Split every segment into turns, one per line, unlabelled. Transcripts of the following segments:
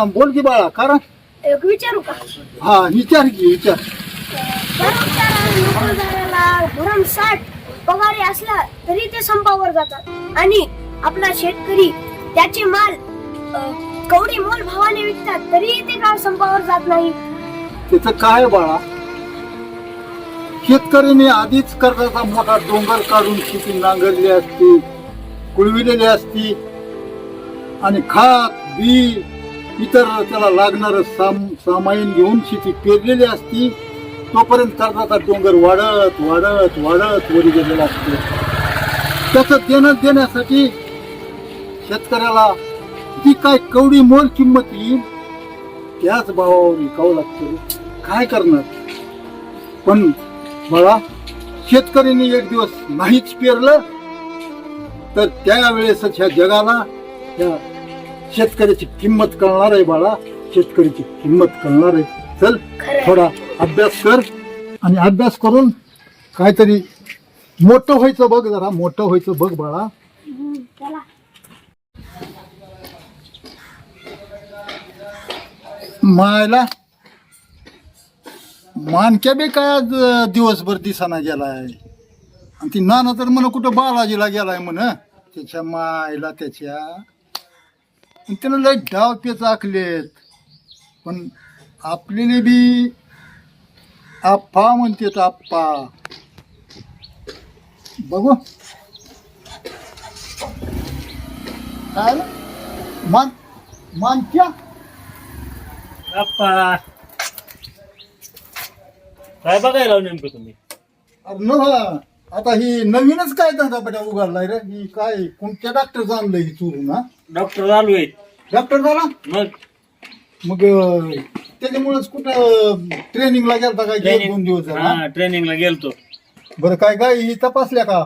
हा बोल की बाळा कारण
एक विचारू का?
हा विचार की विचार.
कर्मचाऱ्यांना भरमसाठ पगारी असला तरी ते संपावर जातात. आणि आपला शेतकरी त्याचे माल अ, कवडी मोल भावाने विकतात तरी ते का संपावर जात नाही.
त्याचं काय बाळा? शेतकऱ्याने आधीच कर्जाचा मोठा डोंगर काढून शेती नांगरली असती कुळविलेली असती. आणि खात बी इतर त्याला लागणारं साम सामाईन घेऊन शेती पेरलेली असती तोपर्यंत कर्जाचा डोंगर वाढत वाढत वाढत वरी गेलेला असतो. त्याचं देणं देण्यासाठी शेतकऱ्याला जी काय कवडी मोल किंमत येईल त्याच भावावर विकावं लागतं. काय करणार? पण मला शेतकऱ्यांनी एक दिवस नाहीच पेरलं तर त्यावेळेसच ह्या जगाला त्या शेतकऱ्याची किंमत कळणार आहे बाळा. शेतकऱ्याची किंमत कळणार आहे. चल. थोडा अभ्यास कर आणि अभ्यास करून काहीतरी मोठं व्हायचं बघ जरा मोठं व्हायचं बघ बाळा. मायला मानक्या बी काय आज दिवसभर दिसाना गेलाय. आणि ती नाना तर म्हण कुठं बालाजीला गेलाय म्हण. त्याच्या मायला त्याच्या आणि त्यानं लय डाव पेच आखलेत पण आपलेले बी आप्पा म्हणतेत आप्पा. बघू. काय? मान मानक्या
अप्पा काय बघायला नेमकं तुम्ही?
अरे न आता ही नवीनच काय धंदा बेटा उघडलाय रे? ही काय कोणत्या डॉक्टर आणलं ही चोरून हा?
डॉक्टर चालू आहेत.
डॉक्टर झाला?
मग?
मग अं, त्याच्यामुळेच कुठं ट्रेनिंगला गेलता काय एक दोन दिवस झाला?
हा ट्रेनिंगला गेलतो.
बरं काय काय ही तपासल्या का?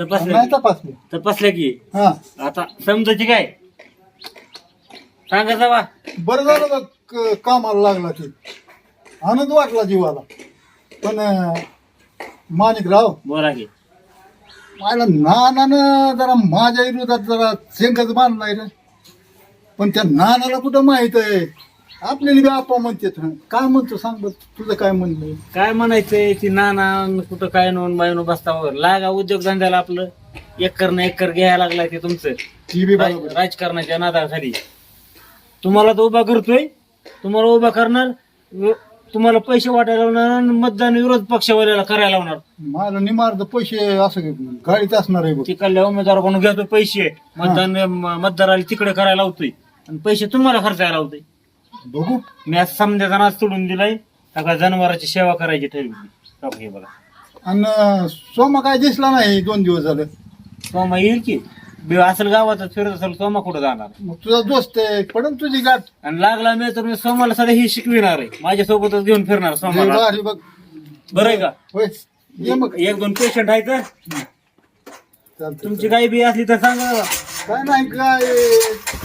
तपासल्या
नाही
की?
तपासल्या.
तपासल्या की.
हा.
आता समजायची काय? सांगा जावा
बरं झालं बघ क- कामाला लागला ते. आनंद वाटला जीवाला. पण अं, माणिकराव
बोला की.
मला नानानं जरा माझ्या विरोधात जरा शेंगच बांधलाय रे. पण त्या नानाला कुठं माहीत आहे? आपल्याला बी आपा म्हणते काय म्हणतो सांग बरं तुझं काय म्हणणं आहे?
काय म्हणायचंय? ती नाना न कुठं काय नोंद बायनो बसतावर. लागा उद्योगधंद्याला आपलं. एकर न एकर घ्यायला लागलाय ते तुमचं.
ती बी बरोबर.
राजकारणाच्या नादाखाली. तुम्हाला तो उभा करतोय. तुम्हाला उभा करणार. व- तुम्हाला पैसे वाटायला लावणार आणि मतदान विरोध पक्षावाल्याला करायला लावणार.
मला निमार्द पैसे असं गाडीत असणार आहे बघ.
तिकडल्या उमेदवाराकडून घेतो पैसे. मतदान म- मतदाराला तिकडे करायला लावतोय. आणि पैसे तुम्हाला खर्चायला लावतोय
बघू.
मी आज समजायचा नाच सोडून दिलाय सगळ्या जनावरांची सेवा करायची ठरवली हे बघा.
आणि सोमा काय दिसला नाही दोन दिवस झाले.
सोमा येईल की? बी असेल गावातच फिरत असेल सोमा कुठं जाणार?
मग तुझा दोस्त आहे पडन तुझी गाठ.
आणि लागला मी तर मी सोमाला सध्या ही शिकविणार आहे. माझ्यासोबतच घेऊन फिरणार
लय
सोमाला.
भारी बघ.
बरं आहे का?
होय. ये मग.
एक दोन पेशंट आहेत तर
चालतंय.
तुमची काही बी असली तर सांगा.
काय नाही काय?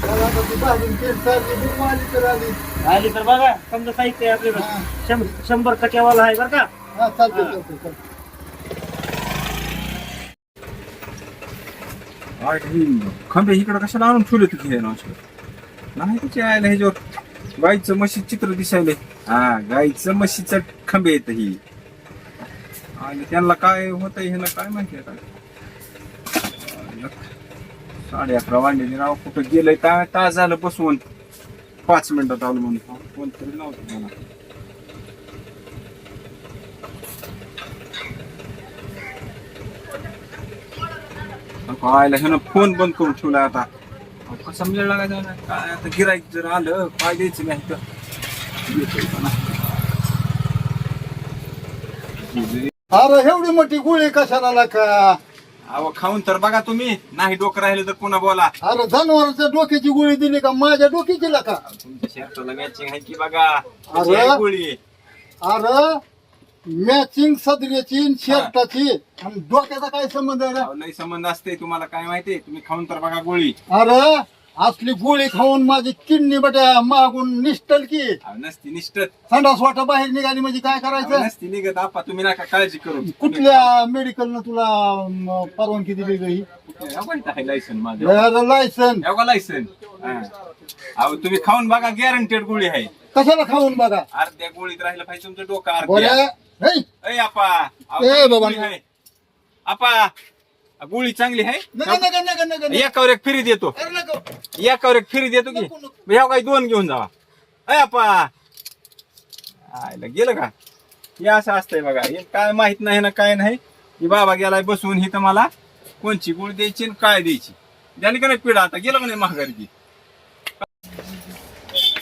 मला आता ती भाजून तेल चालली बघ आली तर आली.
आली तर बघा समजा साहित्य आहे आपल्याकडे. शं- शंभर कट्यावाला आहे बरं का?
हा
आय, ही. खंबे इकडं कशाला आणून ठेवले तुझे हे नाव नाही तिचे आयला ह्याच्यावर गाईचं म्हशी चित्र दिसायले हा गाईचं म्हशीचं खंबे येत ही. आणि त्यांना काय होत ह्याला काय माहिती आयला, साडे अकरा वाजले राव कुठं गेलंय ता तास झालं बसवून पाच मिनिटात आलो म्हणून. फोन तरी लावतो मला कळायला ह्यानं फोन बंद करून ठेवला आता. अहो, कसा काय आता गिराईक जर आलं काय द्यायचं नाही तर
अरे एवढी मोठी गोळी कशाला का
अहो खाऊन तर बघा तुम्ही. नाही डोकं राहिलं तर पुन्हा बोला.
अरे जनावरांच्या डोक्याची गोळी दिली का? माझ्या डोक्याची का?
तुमच्या शर्टाला मॅचिंग आहे की बघा? आहे गोळी.
अरे? मॅचिंग आणि शर्टाची आणि डोक्याचा काय संबंध आहे रे?
अहो, लय संबंध असते तुम्हाला काय माहिती? तुम्ही खाऊन तर बघा गोळी.
अरे? असली गोळी खाऊन माझी किडनी बट्या मागून निष्ठल की.
अहो, नसती निष्ठत.
संडास वाटा बाहेर निघाली म्हणजे काय
अहो,
करायचं?
नसती निघत आपा तुम्ही नका काळजी करू.
कुठल्या मेडिकलनं तुला म, परवानगी दिली गई?
लायसन माझं.
लायसन
लायसन हा. अहो तुम्ही खाऊन बघा गॅरंटेड गोळी आहे.
कशाला खाऊन बघा?
अर्ध्या गोळीत राहिलं पाहिजे तुमचं डोकं अर्ध्या. ए आपा.
ए बाबा.
आपा. गोळी चांगली आहे?
नका नका नका नका नका.
एकावर एक फिरी देतो.
अरे नको.
एकावर एक फिरी देतो की?
नको, नको.
ह्या काही दोन घेऊन जावा. अय आपा. आयला गेलं का? हे असं असतंय बघा. हे काय माहीत नाही ना काय नाही. की बाबा गेलाय बसून ही तर मला कोणची गुळ द्यायची आणि काय द्यायची? झाली का नाही पिढा आता. गेलं का नाही महागारी की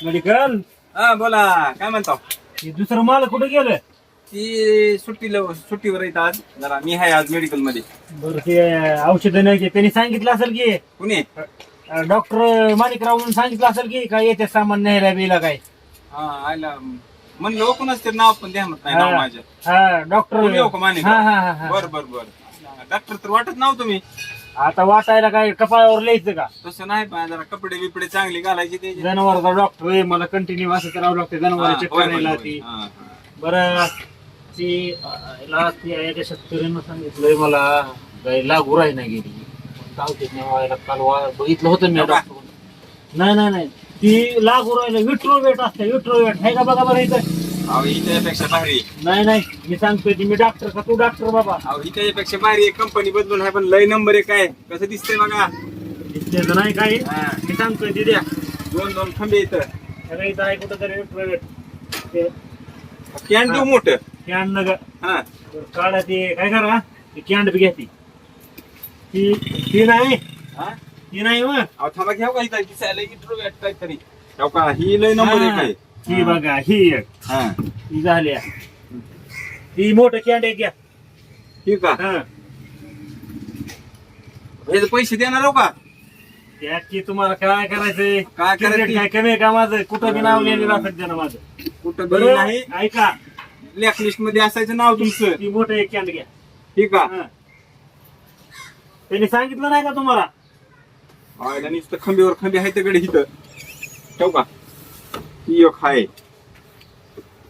मेडिकल
हा बोला. काय म्हणतो?
हे दुसरं माल कुठे गेलं?
ती सुट्टीला सुट्टीवर येत आज. जरा मी आहे आज मेडिकलमध्ये.
बरं ते औषधं नाही की त्यांनी सांगितलं असेल की
कुणी?
डॉक्टर माणिकराव म्हणून सांगितलं असेल की काय येते सामान न्यायला बिला काय?
हा आयला म्हणलं कोणाच तरी नाव पण द्या नाही नाव
हा.
माझ्या.
हा डॉक्टर
हो का
हा हा हा, हा.
बर बर बर. डॉक्टर तर वाटत नाव तुम्ही.
आता वाटायला काय कपाळावर लिहायचं का?
तसं नाही पण जरा कपडे बिपडे चांगले घालायचे ते.
जनावरचा डॉक्टर आहे मला कंटिन्यू असं करावं लागतं जनावर चेक करायला ती. बरं ती अं, ती एका शेतकऱ्यानं सांगितलंय मला गाय लागू राही ना गेली गावठीत नेवायला काल वा- बघितलं होतं मी
का?
नाही नाही नाही. ती लागू राहिलं विट्रोवेट असते विट्रोवेट. आहे का बघा बरं इथं?
अहो त्याच्यापेक्षा भारी
नाही नाही. मी सांगतोय ती मी डॉक्टर का? तू डॉक्टर बाबा.
अहो ही त्याच्यापेक्षा भारी कंपनी बदलून आहे पण लय नंबर एक आहे. कसं दिसतंय बघा.
त्याचं नाही काय
हा.
मी सांगतोय ती द्या.
दोन दोन खंबे इथं.
सगळं इथं आहे कुठं तरी विट्रोवेट. ते
कॅन देऊ मोठं.
कॅन नग
हा
काढा ते काय करा ती कॅन्ड बी घ्या ती ती ती नाही
हा?
ती नाही मग
अहो थांबा घ्याव का इथं दिसायला हो का ही लय नंबर एक आहे
ही बघा ही एक
हा
ही ती मोठं कॅन्ड एक घ्या हा
पैसे देणार हो का
त्या की तुम्हाला काय करायचंय
काय करायचं?
काय कमी आहे का माझं कुठं बी नाव लिहिलेलं असत ना माझं
कुठं बी
बरं
नाही
ऐका
ब्लॅक लिस्टमध्ये असायचं नाव तुमचं.
ती मोठं एक कॅन्ड घ्या.
ठीक आहे
हा. त्यांनी सांगितलं नाही का तुम्हाला?
आयला नुसतं खंबीवर खंबी आहे तिकडे इथं. ठेव का? ही एक आहे.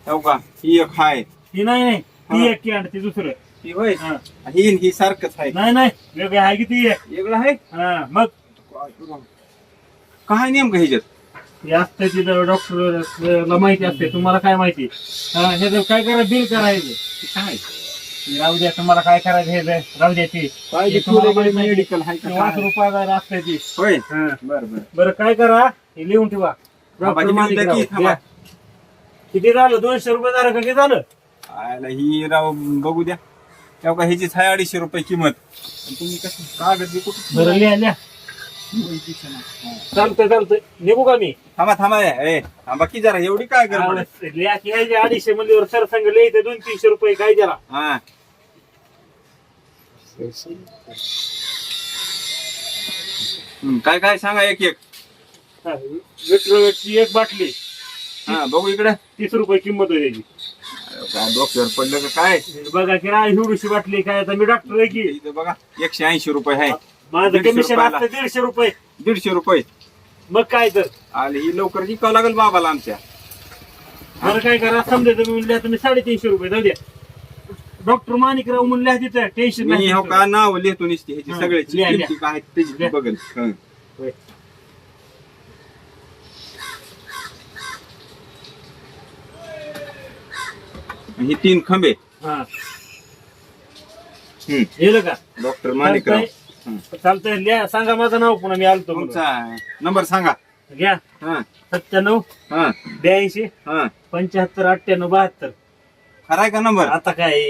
ठेव का? ही एक आहे.
ती नाही नाही. ती
हा.
एक कॅन्ड ती दुसरं.
ही होय?
हा.
ही ही सारखंच आहे.
नाही नाही. वेगळी आहे की ती एक?
वेगळं आहे?
हा मग?
काय नेमकं ह्याच्यात?
हे असतं तिथं डॉक्टरला माहिती असते तुम्हाला काय माहिती? हा, ह्याचं काय करा बिल करायचं.
काय?
राहू द्या तुम्हाला काय करायचं हे राहू द्या ती.
काय
हे तुम्हाला माहीत नाही.
मेडिकल आहे का
पाच
काय?
रुपयाला असते ती.
होय.
हा.
बर बर.
बरं काय करा? हे लिहून ठेवा. डॉक्टर
की, थांबा.
द्या. किती झालं? दोनशे रुपये झालं का? किती झालं?
आयला ही राव बघू द्या. ठेव का ह्याचीच आहे अडीचशे रुपये किंमत. आणि तुम्ही कसं? कागद बी कुठं
बरं लिहा लिहा. चालतंय चालतंय. निघू का मी?
थांबा थांबा ए थांबा की जरा एवढी काय गडबड आहे?
लिहा की ह्याचे अडीचशे मध्ये सर संघ लिहायचं दोन तीनशे रुपये काय जरा
हा. हम्म, काय काय सांगा एक एक.
विट्रोवेटची एक बाटली.
हा बघू इकडे.
तीस रुपये किंमत आहे त्याची.
काय डोक्यावर पडलं का काय?
बघा की राय हिवडूशी बाटली काय? आता मी डॉक्टर आहे की.
इथं बघा एकशे ऐंशी रुपये आहे.
माझं
दीडशे
कमिशन
रुपयाला.
असतं दीडशे रुपये.
दीडशे रुपये.
मग काय तर.
आले ही लवकर जिकावं लागेल बाबाला आमच्या.
बरं काय करा समजा तुम्ही म्हणल्या तुम्ही साडेतीनशे रुपये जाऊ द्या. डॉक्टर माणिकराव म्हणल्या तिथं टेन्शन
मी
नाही
हो का नाव लिहितो निसते ह्याची
हा,
सगळ्याची
लिहा, लिहा.
किमती काय आहेत त्याची
लिहा.
बघेल हं.
होय.
ही तीन खंबे.
हा. का?
डॉक्टर माणिकराव.
चालतंय. लिहा सांगा माझं नाव पुन्हा मी आलतो म्हणून.
तुमचा नंबर सांगा.
घ्या.
हा.
सत्त्याण्णव
हा.
ब्याऐंशी
हा.
पंच्याहत्तर अठ्ठ्याण्णव बहात्तर.
खराय का नंबर?
आता काय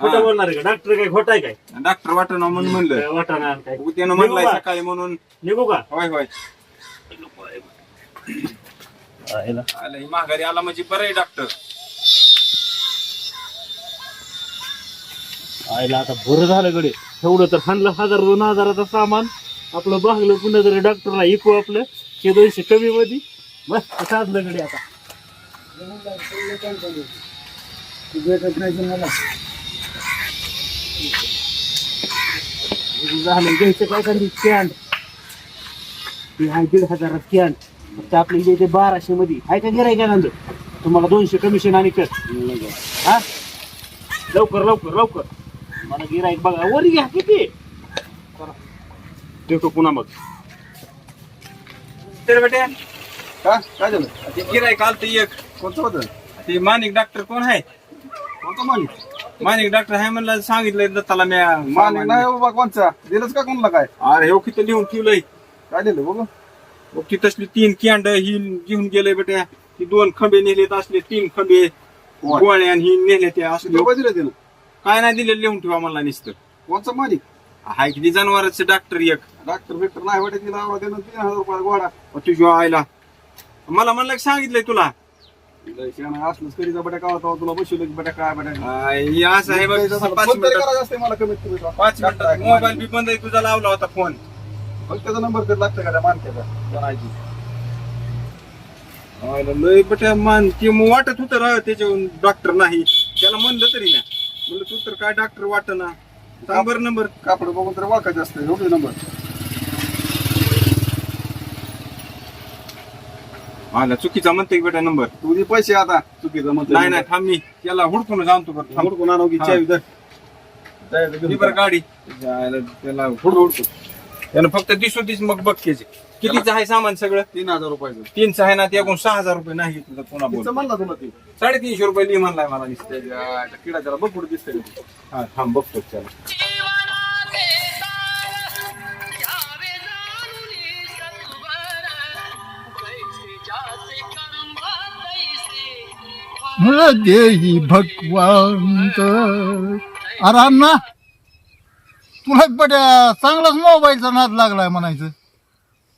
खोटं
हा.
बोलणार आहे का? डॉक्टर काय खोटा आहे काय?
डॉक्टर वाटण म्हणून म्हणलं.
काय वाटाणा काय?
त्यानं
निघू
म्हणलाय
का?
सकाळी म्हणून.
निघू का?
होय होय. आलं ही माघारी आला म्हणजे बरं आहे डॉक्टर.
आयला आता बरं झालं गडे. एवढं तर हाणलं हजार दोन हजाराचं सामान. आपलं भागलं पुन्हा तरी डॉक्टरला ऐकू आपलं. ते दोनशे कमी मध्ये. मस्त साधलं कडे आता. झालं घ्यायचं काय करते कॅन्ड ते आहे दीड हजारात कॅन्ड फक्त आपल्या इथे ते बाराशे मध्ये. आहे का गिराय का तुम्हाला दोनशे कमिशन आणि कर. हा? लवकर लवकर लवकर. मला गिराईक बघा. वर घ्या किती? चला. देतो पुन्हा मग.
तर बेटे.
का? काय झालं?
ते गिरायक आलत एक.
कोणतं होतं?
ते मानिक डॉक्टर कोण आहे?
कोणतं
मानिक डॉक्टर आहे म्हणलं सांगितलंय दत्ताला
मालिक नाही
मी
बाबा कोणचा? दिलंच का कोणाला काय?
अरे हो किती लिहून ठेवलंय.
काय दिलं बघू?
मग ती तसली तीन कॅन्ड ही घेऊन गेले बेटे. ती दोन खंबे नेलेत असले तीन खंबे
वा.
गोळ्या आणि ही नेले ते असले.
दिले
काय नाही दिले लिहून ठेवा मला नुसतं.
कोणचा मालिक?
हाय किती जनावरांचे डॉक्टर एक.
डॉक्टर बिक्टर नाही वाटत तिला आवडत तीन हजार रुपये गोडा
तुझ्या आईला. मला म्हणलं की सांगितलंय तुला.
असलंच करीचा बटा का होता तुला बसवलं की बटा काय बटा
हे असं आहे बघ पाच
फोन तरी
मिनिटात
करायचं असते मला कमीत कमी
पाच मिनिटात मोबाईल बी बंद आहे तुझा लावला होता फोन.
मग त्याचा नंबर तरी लागतं का त्या मानक्याचा
लय बट्या मान ते मग वाटत होतं राव त्याच्याहून डॉक्टर नाही. त्याला म्हणलं तरी ना म्हणलं तू तर काय डॉक्टर वाट ना सांग बरं नंबर
कापड बघून तर ओळखायचं असतं एवढे नंबर
आला चुकीचा म्हणते बेटा नंबर
तुझे पैसे आता. चुकीचं म्हणतो
नाही नाही थांब मी. त्याला हुडकून जाणतो बरं थांब.
हुडकून आणू की
हा.
चावी धर.
बरं गाडी. जायला त्याला
हुडकून हुडकून.
त्यानं फक्त दिसू दिस मग बघ त्याचे. कितीचं आहे सामान सगळं?
तीन हजार रुपयाचं
तीनचं आहे ना ते एकूण सहा हजार रुपये नाही तर पुन्हा बोल.
तिचं म्हणला तुला ती.
साडेतीनशे रुपये लिहि म्हणलाय मला. नुसतं.
त्याच्या किडा त्याला बघ कुठे दिसतंय. ते.
हा थांब बघतो
तैसे
मुळ देही भगवंत. अरे अण्णा तुला बड्या चांगलाच मोबाईलचा नाद लागलाय म्हणायचं.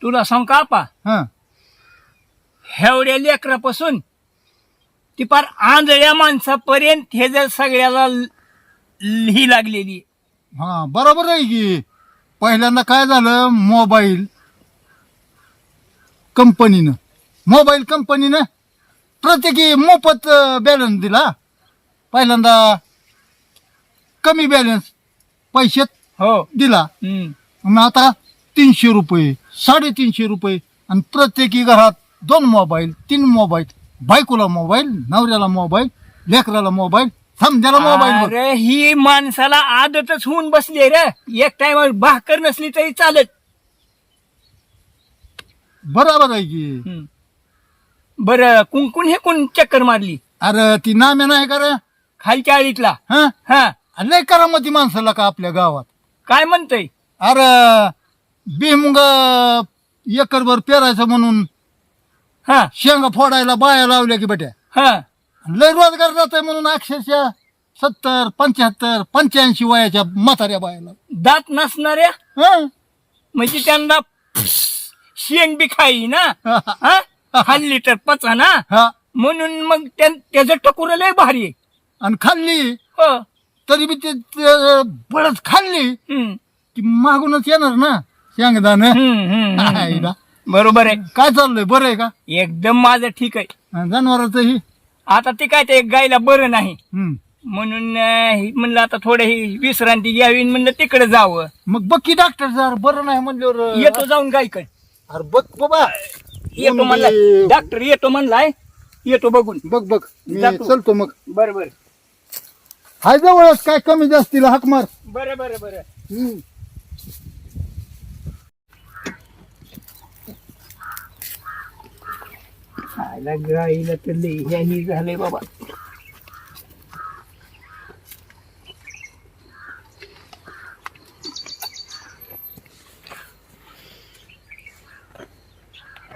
तुला सांग का आपा?
हा.
हेवड्या लेकरापासून ती पार आंधळ्या माणसापर्यंत हे जर सगळ्याला ल- ही लागलेली. आहे.
हा बरोबर आहे की. पहिल्यांदा काय झालं? मोबाईल. कंपनीनं. मोबाईल कंपनीनं प्रत्येकी मोफत बॅलन्स दिला. पहिल्यांदा कमी बॅलन्स पैशात
हो.
दिला.
हम्म.
मग आता तीनशे रुपये. साडेतीनशे रुपये. आणि प्रत्येकी घरात दोन मोबाईल तीन मोबाईल बायकोला मोबाईल नवऱ्याला मोबाईल लेकराला मोबाईल समजायला मोबाईल.
अरे ही माणसाला आदतच होऊन बसली रे. एक टाइम भाकर नसली तरी चालत.
बरोबर आहे की?
हम्म. बरं कुंकुण हे कोण चक्कर मारली?
अरे ती नाम्या नाही का रे?
खालच्या आळीतला.
हा?
हा.
लय करामती माणसाला का आपल्या गावात?
काय म्हणतय?
अरे बेमुग एकरभर पेरायचं म्हणून.
हा.
शेंगा फोडायला बाया लावल्या की बेट्या.
हा.
लय रोजगार जात आहे म्हणून अक्षरशः सत्तर पंच्याहत्तर पंच्याऐंशी वयाच्या म्हाताऱ्या बायाला.
दात नसणाऱ्या?
हा.
म्हणजे त्यांना शेंग बी खाई ना? हा. खाल्ली तर पचा ना?
हा.
म्हणून मग त्या- त्याचं टकुर लय भारी आहे.
आणि खाल्ली.
हो.
तरी बी ते ते बळच खाल्ली.
हम्म.
की मागूनच येणार ना? शेंगदाण
हम्म, हम्म, हम्म. बरोबर आहे.
काय चाललंय? बरं आहे का?
एकदम माझं ठीक आहे.
जनावरांचं ही?
आता ते काय ते गायला बरं नाही.
हम्म.
म्हणून अं, हे म्हणलं आता थोडं ही विश्रांती घ्यावी आणि म्हणलं तिकडे जावं.
मग बघ की डॉक्टर जर बरं नाही म्हणल्यावर
येतो जाऊन गायकडे
अरे बघ बाबा.
येतो म्हणलाय डॉक्टर येतो म्हणलाय. येतो बघून.
बघ बघ. मी
जातो.
चलतो मग.
बरं बरं.
हाय जवळच काय कमी जास्तीला हाक मार.
बरं बरं बरं.
हम्म.
खायला गाईला तर लई ह्यानी झालंय बाबा.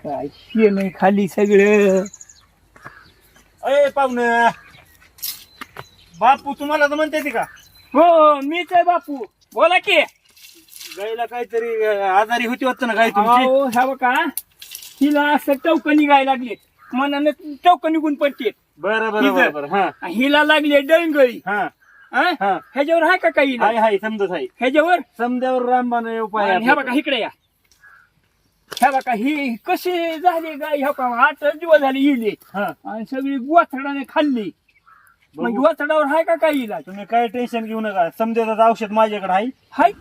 काय शेण खाली सगळं.
अय पाहुणे बापू तुम्हाला तर म्हणते ते का?
हो मीच आहे बापू. बोला की.
गाईला काहीतरी अं, आजारी होती वाटतं ना गाय तुमची?
अहो ह्या बघा हिला असं टवक निघायला लागले मनाने टवक निघून पडते
बरं बरं बरं बरं हा.
हिला लागले डळंगळी
हा.
हा?
हा.
ह्याच्यावर आहे का काही
हाय हाय समजत आहे.
ह्याच्यावर?
समद्यावर रामबाण उपाय आहे.
ह्या. बघा इकडे या. ह्या बघा ही कशी झाली गाय? ह्या का आठ दिवस झाली इली
हा.
आणि सगळी गोथडाने खाल्ली. मग
बघू.
गोथडावर आहे का काही इलाज?
तुम्ही काय टेन्शन घेऊ नका. समजायचं औषध माझ्याकडे आहे.
हाय.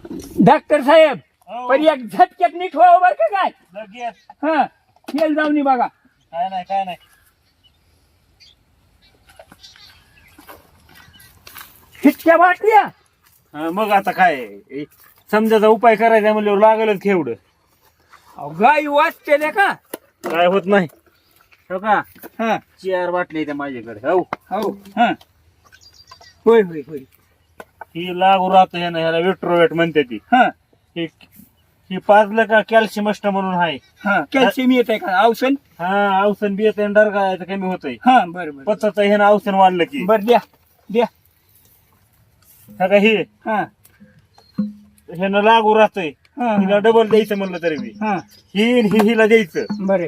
डॉक्टर साहेब
हो.
पण एक झटक्यात नीट व्हावं बरं का काय?
लगेच.
हा. हेल जाऊन बघा.
काय नाही काय नाही.
इतक्या बाटल्या.
हा, मग आता काय? ए, समजायचा उपाय करायचा म्हणल्यावर लागलच खेवड
अहो, गाई वाचतेल्या का?
काय होत नाही. हो का?
हा.
चार बाटल्या त्या माझ्याकडे. हो.
हो. हा. होय होय होय.
ही लागू राहतं ह्यानं ह्याला विट्रोवेट म्हणते ती.
हा.
ही ही पाजलं का कॅल्शियम म्हणून आहे.
हा कॅल्शियम येत आहे का? औषध?
हा औषध बी येते डर काय कमी होतंय.
हा बरं बरं.
पचाचं ह्यानं औषध वाढलं की.
बरं द्या द्या.
हा का हे?
हा.
ह्यानं लागू राहतंय.
हा,
हिला
हा
डबल द्यायचं म्हणलं तरी बी.
हा.
ही ही हिला द्यायचं.
बरं.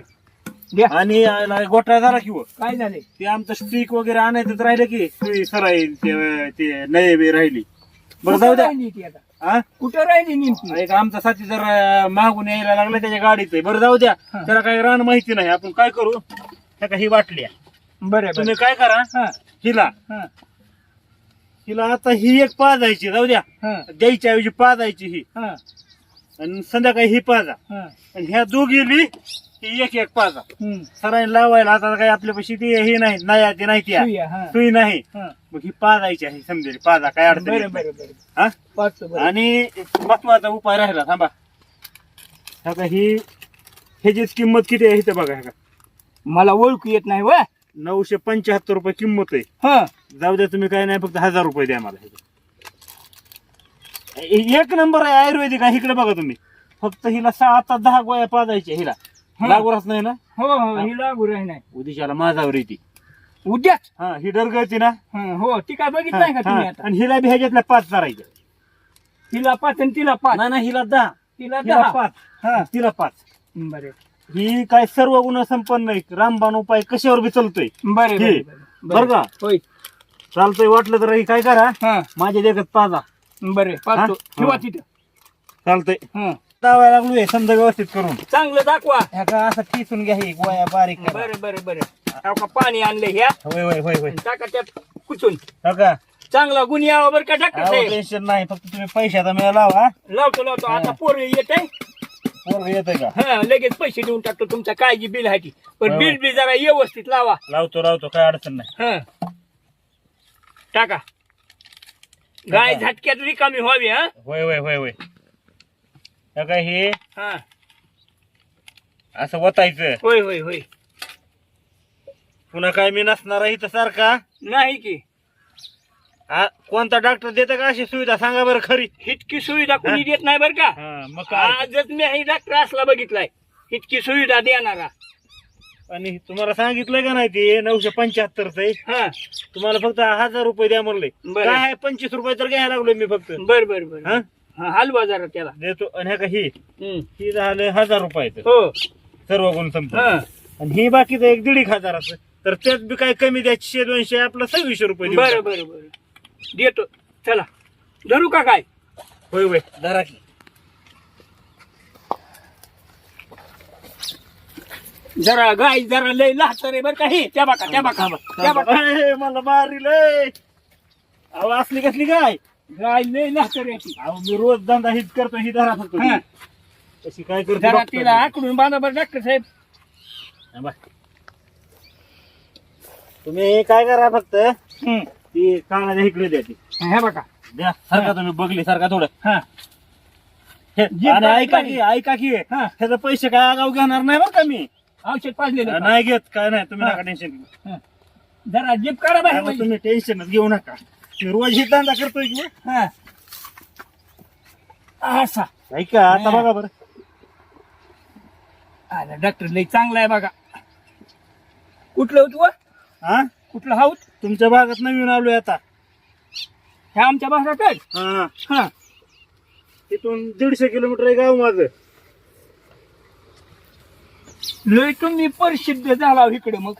द्या.
आणि याला गोठा झाला किंवा
काय झाले
ते आमचं स्टिक वगैरे आणायचं राहिलं की सराई ते ते नये बी राहिली. बरं जाऊ द्या.
राहिली ती आता?
हा
कुठं राहिली नेमकी?
एक आमचा साथी जर मागून यायला लागला त्याच्या गाडीत आहे. बरं जाऊ द्या. त्याला काही रान माहिती नाही. आपण काय करू? त्या का ही वाटल्या.
बरं बरं.
तुम्ही काय करा?
हा.
हिला.
हा.
हिला आता ही एक पाजायची जाऊ द्या.
हा.
द्यायच्या ऐवजी पाजायची ही.
हा.
आणि संध्याकाळी ही पाजा.
हा.
आणि ह्या दोघीली एक एक
हम्म.
सराईन लावायला आता काही आपल्यापाशी ती हे नाही नाही ती नाही ती
हा.
सुई नाही.
हा.
मग ही पाजायची आहे समजेल. पाजा काय अडचण
बरं
येत नाही.
बरं बरं.
हा?
बरं.
आणि महत्त्वाचा उपाय राहिला थांबा. आता ही ह्याचीच किंमत किती आहे इथे बघा का.
मला ओळखू येत नाही व
नऊशे पंच्याहत्तर रुपये किंमत आहे.
हा.
जाऊ द्या तुम्ही काय नाही फक्त हजार रुपये द्या मला. ह्याचे. ए- एक नंबर आहे आयुर्वेदिक आहे इकडे बघा तुम्ही. फक्त हिला सहा आता दहा गोळ्या पाजायच्या हिला. लागूरच नाही ना?
हो हो ही लागू राही नाही
उद्याच्याला माझावर येते
उद्याच?
हा ही डरगळती ना?
हा, हो ती काय बघित
हा,
नाही का तुम्ही. आता?
आणि हिला बी ह्याच्यातल्या पाच चारायच्या
तिला पाच आणि तिला पाच.
नाही नाही हिला दहा.
तिला
हिला
दहा.
पाच.
हा.
तिला पाच.
बरे.
ही काय सर्व गुण संपन्न आहे रामबाण उपाय कशावर बी चालतोय.
बरे
हे. बरं का?
होय.
चालतंय वाटलं तर हे काय करा?
हा.
माझ्या देखत पाजा.
बरे पाचतो
हा?
ठेवा. तिथं.
चालतंय.
हा.
दावायला लागलोय समजा व्यवस्थित करून.
चांगलं दाखवा.
ह्या का असं ठिसून घ्या ही गोळ्या बारीक करा.
बरं बरं बरं. हो का पाणी आणलं ह्या?
होय होय होय होय.
टाका त्यात कुचून.
हो का?
चांगला गुण यावा बरं का डॉक्टर साहेब.
टेन्शन नाही फक्त तुम्ही पैशाचा मिळा लावा
लावतो लावतो. आता पोर येत आहे.
पोरग येतंय का?
हा लगेच पैसे देऊन टाकतो तुमच्या काय जी बिल आहे पण. बिल बी जरा व्यवस्थित लावा.
लावतो लावतो काय अडचण नाही.
हा. टाका. गाय झटक्यात रिकामी व्हावी हा.
होय होय होय होय. हो का हे?
हा.
असं वतायचं.
होय होय होय.
पुन्हा काय मी नसणार आहे इथं सारखा?
नाही की.
आ, कोणता डॉक्टर देतं का अशी सुविधा? सांगा बरं खरी.
इतकी सुविधा कोणी देत नाही बरं का?
हा, मग काय?
आजच मी ही डॉक्टर असला बघितलाय. इतकी सुविधा देणारा.
आणि तुम्हाला सांगितलं का नाही ते? नऊशे पंच्याहत्तरच आहे.
हा.
तुम्हाला फक्त हजार रुपये द्या म्हणले.
बरं.
काय आहे? पंचवीस रुपये तर घ्यायला लागलोय मी फक्त.
बर बर बर.
हा?
हा हलवा जरा त्याला.
देतो. आणि ह्या का ही?
हम्म.
ही झालं हजार रुपयाचं
हो.
सर्व गुण
हा.
संपलं आणि ही बाकीचं एक दीड एक हजाराचं. तर त्यात बी काय कमी द्यायचे? दोनशे आपलं सव्वीसशे रुपये देऊ
बर. बर बर. देतो. चला. धरू का काय?
होय होय. धरा की.
जरा गाय जरा लय लहातर आहे बरं का. हे त्या बाका त्या बाका. त्या बाका.
ए, मला मारिलंय. अहो असली कसली काय
गाय लय.
अहो मी रोज धंदा हीच करतो ही धरा फक्त
हा.
तशी काय करतो
जरा
बघतो
तिला
मी.
आकडून बांधा बरं डॉक्टर साहेब.
तुम्ही काय करा फक्त
हम्म.
ती इकडे द्या ती
हे बघा
द्या सारखा तुम्ही बघली सारखा थोडं
हा
हे,
जी
आणि
बाई
ऐका. की ऐका की
हा.
त्याचे पैसे काय आगाव घेणार नाही बरं का मी
औषध पाजलेलं का?
नाही घेत काय नाही तुम्ही
हा.
नका टेन्शन घेऊ.
जरा जीप काढा
आता
बाहेर
तुम्ही टेन्शनच घेऊ नका रोज ही धंदा करतोय की
हा. असा.
ऐका आता. बघा बरं.
आला डॉक्टर लय चांगला आहे बघा. कुठलं होत व?
हा?
कुठलं हाऊत?
तुमच्या भागात नवीन आलोय आता.
हे आमच्या भागात
हा.
हा.
तिथून दीडशे किलोमीटर आहे गाव माझं.
लय तुम्ही प्रसिद्ध झाला हो इकडे मग.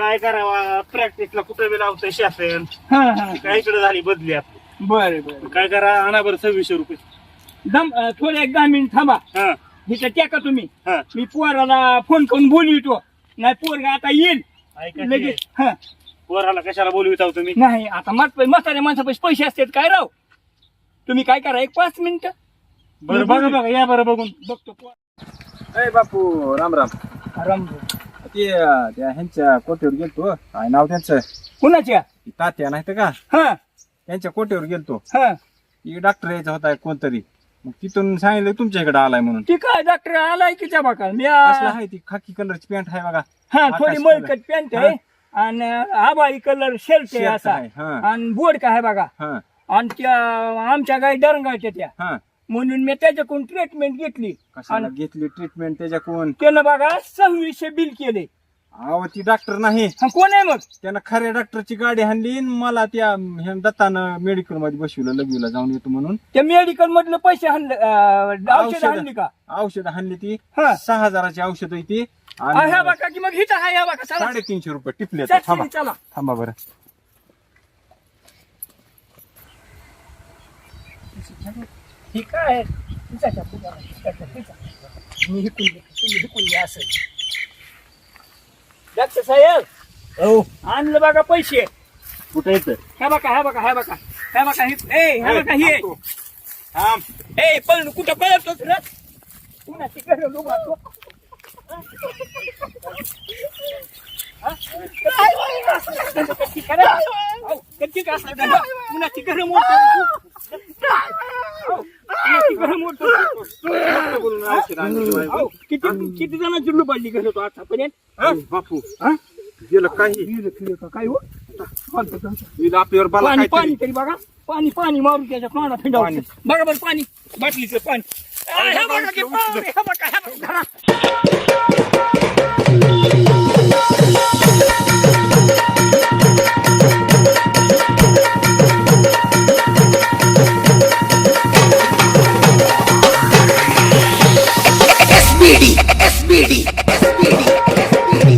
काय करावा? प्रॅक्टिसला कुठे बी लावतोय शासन.
हा हा.
काय इकडे झाली बदली आपली.
बर बर.
काय करा? आणा बरं सव्वीसशे रुपये.
दम अं, थोडे एक दहा मिनिट थांबा.
हा.
इथं टेका तुम्ही?
हा.
मी पोराला फोन करून बोलवितो. नाही पोरगा आता येईल.
ऐका
लगेच.
की,
हा.
पोराला कशाला बोलवित आहो तुम्ही?
नाही आता मत म्हाताऱ्या माणसापाशी पैसे असतात काय राव? तुम्ही काय करा एक पाच मिनिट?
बरं बघा बघा. या बरं बघून.
बघतो पोर.
अरे बापू राम. राम
राम.
ते त्या ह्यांच्या कोटीवर गेलतो काय नाव त्यांचं?
कुणाच्या
ती तात्या नाही का?
हा.
त्यांच्या कोटीवर गेलतो?
हा.
ती डॉक्टर यायचा होता कोणतरी. मग तिथून सांगितलं तुमच्या इकडे आलाय म्हणून.
ती काय डॉक्टर आलाय की त्या बघा मी आ-
आहे ती. खाकी कलरची पॅन्ट आहे बघा.
हा
आकाश
थोडी
color.
मलकट पॅन्ट आहे. आणि आबाई कलर शर्ट आहे
Shirt
असा.
आहे, हा.
आणि बोर्ड काय आहे बघा.
हा.
आणि त्या आमच्या गाई डरंगाच्या त्या.
हा.
म्हणून मी त्याच्याकडून ट्रीटमेंट घेतली.
कशाला
आणि
घेतली ट्रीटमेंट त्याच्याकडून?
त्यानं बघा सव्वीसशे बिल केले.
अहो ती डॉक्टर नाही.
हा कोण आहे मग?
त्यानं खऱ्या डॉक्टरची गाडी आणली आणि मला त्या ह्या दत्तानं मेडिकलमध्ये बसवलं लगवीला जाऊन येतो म्हणून.
त्या मेडिकल मधलं पैसे आणले औषध
औषधं.
आणली का?
औषध आणली ती.
हा.
सहा हजाराची औषध आहे ती
आ, ह्या
आणि
बघा की मग हिचा हा ह्या बघा चला.
साडेतीनशे रुपये टिपले थांबा.
चला
थांबा बरं.
ही काय पुढं, हिच्याच्या, हिच्या. मी हिकून तुम्ही हिकून घ्या असं. डॉक्टर साहेब हो. आणलं बघा पैसे.
कुठे येतं?
ह्या बघा ह्या बघा ह्या बघा. ह्या बघा हे ए ह्या बघा हे.
थांब.
ए पण कुठं पळतोस रे? कुणाची घर उभारतो? मोडतो किती किती जणांची पाडली घर होतो आतापर्यंत
बापू गेलं काही
काय हो
आपल्यावर
पाणी पाणी तरी बघा पाणी पाणी मारू त्याच्या तोंडात फिंडावं. बघा बरं पाणी बाटलीचं पाणी SBD, SBD,